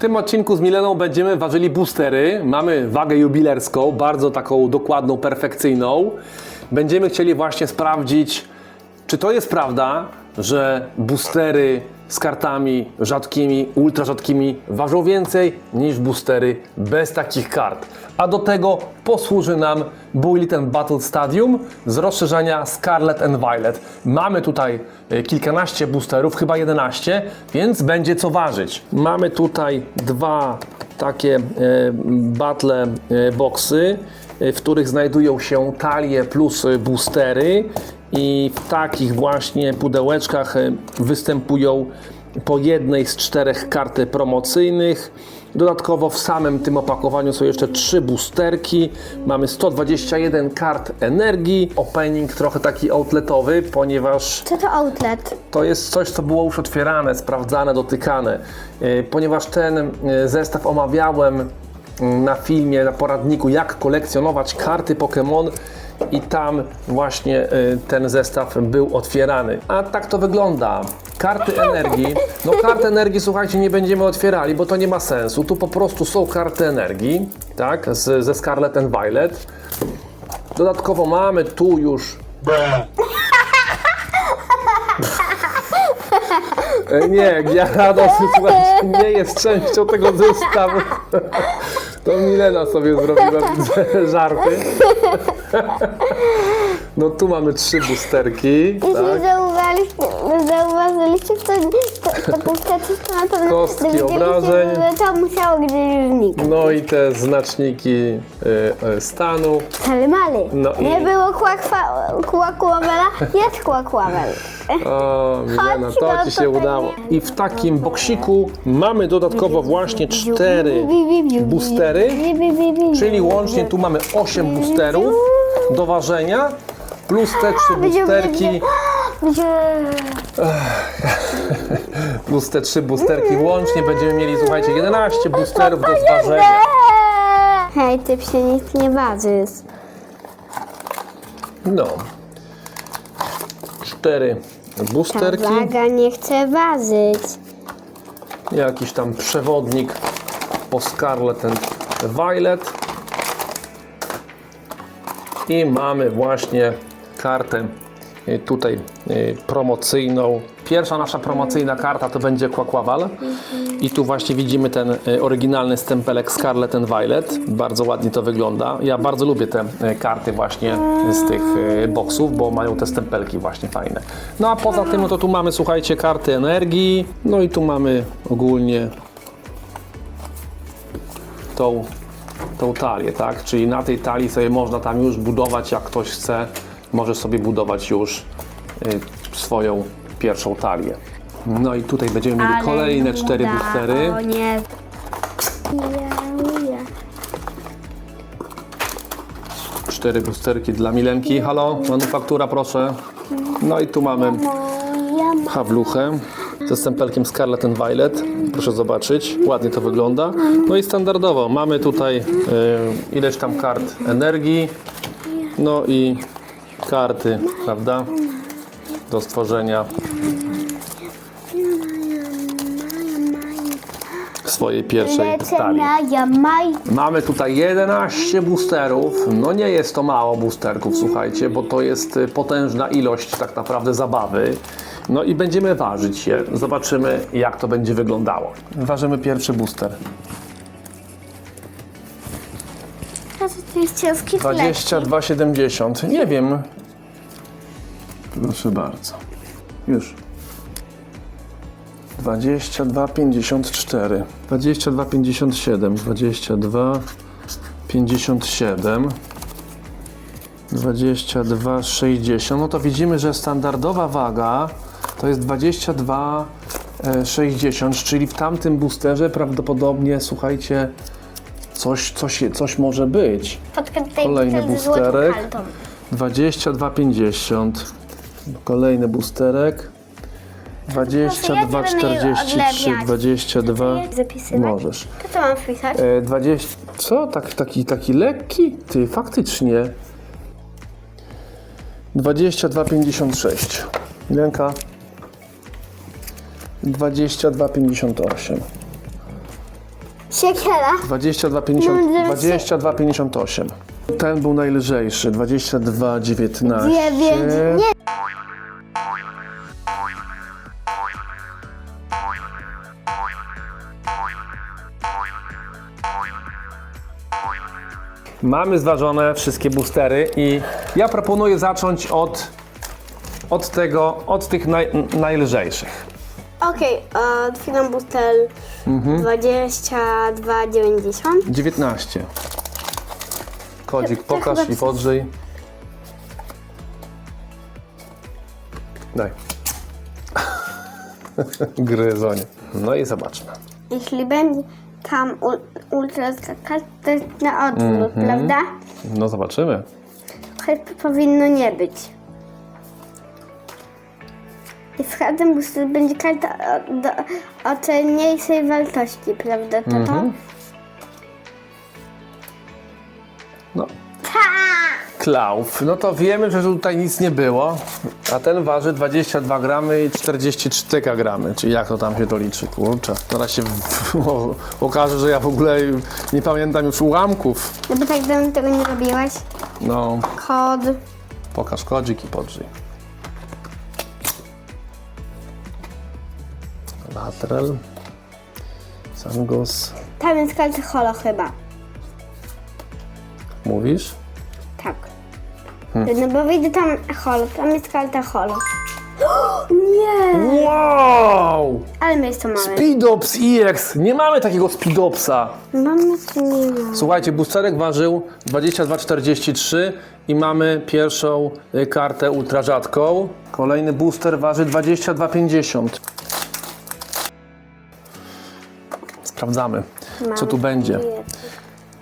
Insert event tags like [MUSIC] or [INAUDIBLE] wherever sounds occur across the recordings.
tym odcinku z Mileną będziemy ważyli boostery. Mamy wagę jubilerską, bardzo taką dokładną, perfekcyjną. Będziemy chcieli właśnie sprawdzić, czy to jest prawda, że boostery z kartami rzadkimi, ultra rzadkimi ważą więcej niż boostery bez takich kart. A do tego posłuży nam Bulletin Battle Stadium z rozszerzenia Scarlet and Violet. Mamy tutaj e, kilkanaście boosterów, chyba 11, więc będzie co ważyć. Mamy tutaj dwa takie e, battle e, boxy, e, w których znajdują się talie plus boostery i w takich właśnie pudełeczkach e, występują po jednej z czterech kart promocyjnych. Dodatkowo w samym tym opakowaniu są jeszcze trzy boosterki. Mamy 121 kart energii. Opening trochę taki outletowy, ponieważ Co to outlet? to jest coś, co było już otwierane, sprawdzane, dotykane. E, Ponieważ ten e, zestaw omawiałem mm, na filmie, na poradniku, jak kolekcjonować karty Pokémon i tam właśnie e, ten zestaw był otwierany. A tak to wygląda. Karty energii. No karty energii, słuchajcie, nie będziemy otwierali, bo to nie ma sensu. Tu po prostu są karty energii, tak, z, ze Scarlet and Violet. Dodatkowo mamy tu już E, Nie, Gyarados, słuchajcie, nie jest częścią tego zestawu. To Milena sobie zrobiła żarty. No tu mamy trzy boosterki, Jeśli tak? zauważyliście, zauważyliście to, to, to puszczacie to na pewno Kostki dowiedzieliście, obrażeń. że to musiało gdzieś zniknąć. No i te znaczniki y, y, stanu. Ale maly. No i- Nie było kłakwa- kłakławela, jest kłakławel. O, Milena, Chodź, to no ci się tutaj udało. I w takim boksiku mamy dodatkowo właśnie cztery boostery. Czyli łącznie tu mamy 8 boosterów do ważenia, plus te 3 boosterki, [GASPS] [LAUGHS] plus te 3 boosterki łącznie będziemy mieli, słuchajcie, 11 boosterów do zważenia. Hej, ty się nic nie ważysz. No. 4 Ta boosterki, waga nie chce ważyć. jakiś tam przewodnik po Scarlet and Violet. I mamy właśnie kartę y, tutaj y, promocyjną. Pierwsza nasza promocyjna karta to będzie Quaquaval. I tu właśnie widzimy ten y, oryginalny stempelek Scarlet and Violet. Bardzo ładnie to wygląda. Ja bardzo lubię te karty właśnie z tych boksów, bo mają te stempelki właśnie fajne. No a poza tym no to tu mamy, słuchajcie, karty energii. No i tu mamy ogólnie tą, tą talię, tak? Czyli na tej talii sobie można tam już budować, jak ktoś chce, może sobie budować już y, swoją pierwszą talię. No i tutaj będziemy mieli kolejne cztery nuda, boostery. O nie. Cztery boosterki dla Milenki. Halo, manufaktura proszę. No i tu mamy Moja Hawluchę ze stempelkiem Scarlet and Violet. Proszę zobaczyć, ładnie to wygląda. No i standardowo mamy tutaj y, ileś tam kart energii, no i karty, prawda, do stworzenia swojej pierwszej talii. Mamy tutaj 11 boosterów. No nie jest to mało boosterków, słuchajcie, bo to jest y, potężna ilość tak naprawdę zabawy. No i będziemy ważyć je. Zobaczymy, jak to będzie wyglądało. Ważymy pierwszy booster. To jest ciężki chleb. 22,70. Nie wiem. Proszę bardzo. Już. 22,54. 22,57. 22,57. 22,60. No to widzimy, że standardowa waga to jest 22,60, czyli w tamtym boosterze prawdopodobnie, słuchajcie, coś, coś, coś może być. Kolejny butel ze złotą boosterek. kaltą. 22,50. Kolejny boosterek. będę 22,43, odlewiać. 22. Zapisywać? Możesz. To co mam wpisać? E, 20. Co? Tak, taki, taki lekki? Ty, faktycznie. 22,56. Milenka. 22,58. Siekiera. 22,50 22,58. Ten był najlżejszy, 22,19. Dziewięć. Nie. Mamy zważone wszystkie boostery i ja proponuję zacząć od, od tego, od tych naj, najlżejszych. Okej, okay, otwieram booster Mhm. 22,90. 19. Kodzik pokaż chyba i podrzyj. Daj. [LAUGHS] Gryzonie. No i zobaczmy. Jeśli będzie tam ul- ultra skakać, to jest na odwrót, Mhm. prawda? No zobaczymy. Choć powinno nie być. I w każdym booster będzie karta o, do, o cenniejszej wartości, prawda? To Mhm. No. Klauf. No to wiemy, że tutaj nic nie było, a ten waży 22 gramy i 44 gramy. Czyli jak to tam się to liczy? Kurczę. Teraz się o, okaże, że ja w ogóle nie pamiętam już ułamków. No bo tak dawno tego nie robiłaś. No, Kod. pokaż kodzik i podrzyj. Lateral. Sangos. Tam jest karta holo chyba. Mówisz? Tak. Hmm. No bo wyjdzie tam holo, tam jest karta holo. [GASPS] Nie! Wow! Ale my jest to mamy. Speedops EX! Nie mamy takiego Speedopsa. Mamy czy nie? Słuchajcie, boosterek ważył 22,43 i mamy pierwszą y, kartę ultra rzadką. Kolejny booster waży 22,50. Sprawdzamy, co tu będzie.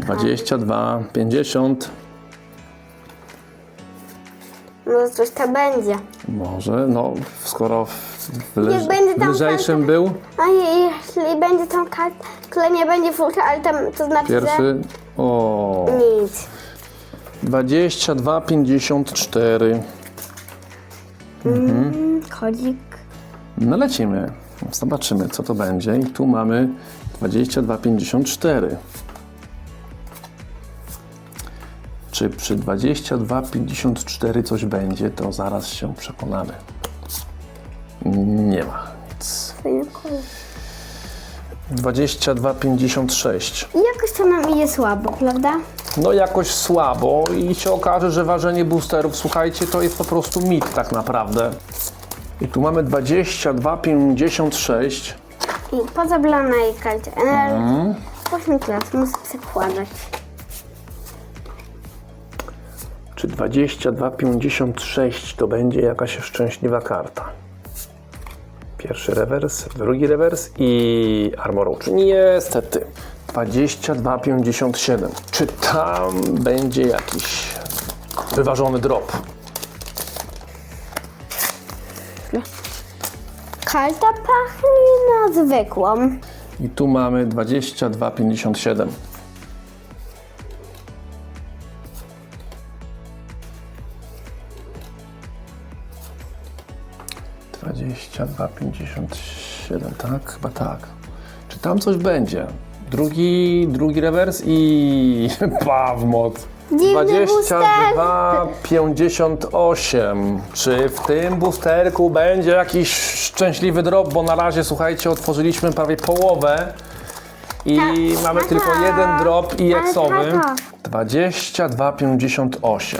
22,50. No coś to będzie. Może, no, skoro w, w, leż, będzie w tam lżejszym karta- był A je- jeśli będzie tam karta, która nie będzie fullka, ale tam to znaczy, pierwszy. O, nic. 22,54. Mm, Kodzik. No lecimy. Zobaczymy, co to będzie. I tu mamy 22,54. Czy przy 22,54 coś będzie, to zaraz się przekonamy. Nie ma nic. Fajny kodzik. 22,56. I jakoś to nam idzie słabo, prawda? No jakoś słabo i się okaże, że ważenie boosterów, słuchajcie, to jest po prostu mit tak naprawdę. I tu mamy 22,56. I po zablonej karcie NL 8 klas muszę przekładać. Czy 22,56 to będzie jakaś szczęśliwa karta? Pierwszy rewers, drugi rewers i Armor Czy Niestety. 22,57. Czy tam będzie jakiś wyważony drop? Karta pachnie na zwykłą. I tu mamy 22,57. Dwadzieścia dwa pięćdziesiąt siedem, tak? Chyba tak. Czy tam coś będzie? Drugi, drugi rewers i [LAUGHS] Pawmot. Dziwny 22,58. Czy w tym boosterku będzie jakiś szczęśliwy drop? Bo na razie, słuchajcie, otworzyliśmy prawie połowę i Tak. mamy tylko Aha. jeden drop i Ale eksowy. tato. 22,58.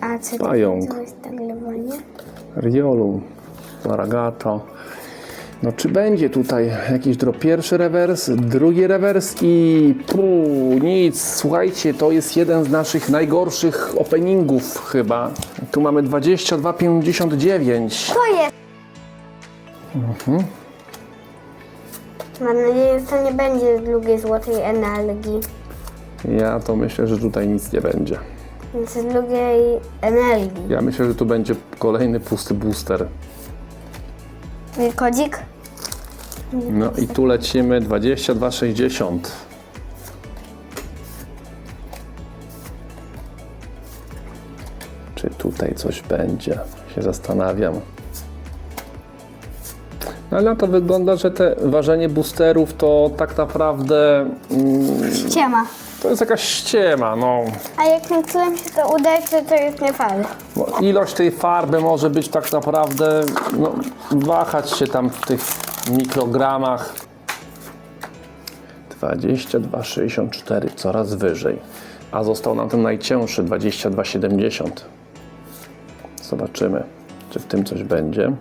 A co to Pająk. jest tak lewonie? Riolu, Maragato. No czy będzie tutaj jakiś drop? Pierwszy rewers, drugi rewers i puu, nic. Słuchajcie, to jest jeden z naszych najgorszych openingów chyba. Tu mamy 22,59. To jest! Mam nadzieję, że to nie będzie drugiej złotej energii. Ja to myślę, że tutaj nic nie będzie. Z drugiej energii. Ja myślę, że tu będzie kolejny pusty booster. Kodzik? No i tu lecimy 22,60. Czy tutaj coś będzie? Się zastanawiam. Ale na to wygląda, że te ważenie boosterów to tak naprawdę mm, Ściema. To jest jakaś ściema. No. A jak niektórym się to udaje, to, to jest nie fair. Bo Ilość tej farby może być tak naprawdę, no, wahać się tam w tych mikrogramach. 22,64, coraz wyżej. A został nam ten najcięższy, 22,70. Zobaczymy, czy w tym coś będzie.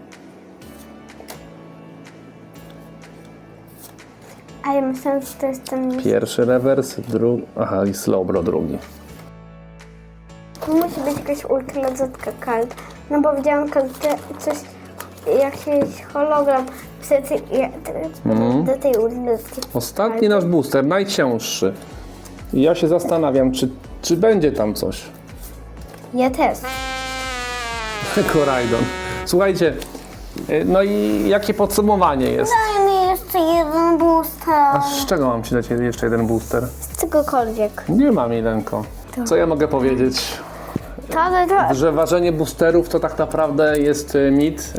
A ja myślałam, że to jest ten... Pierwszy rewers, drugi, aha i slowbro drugi. Tu musi być jakaś ultrazotka kart. No bo widziałam kartę, coś, jakiś hologram w sercu Mhm. do tej ultrazotki. Ostatni nasz booster, najcięższy. I ja się zastanawiam, czy, czy będzie tam coś. Ja też. [LAUGHS] Korajdon. Słuchajcie, y, no i jakie podsumowanie jest? Mi jeszcze jeden booster. A z czego mam ci dać jeszcze jeden booster? Z czegokolwiek. Nie mam jedenko. Co ja mogę powiedzieć? To, to, to. Że ważenie boosterów to tak naprawdę jest y, mit.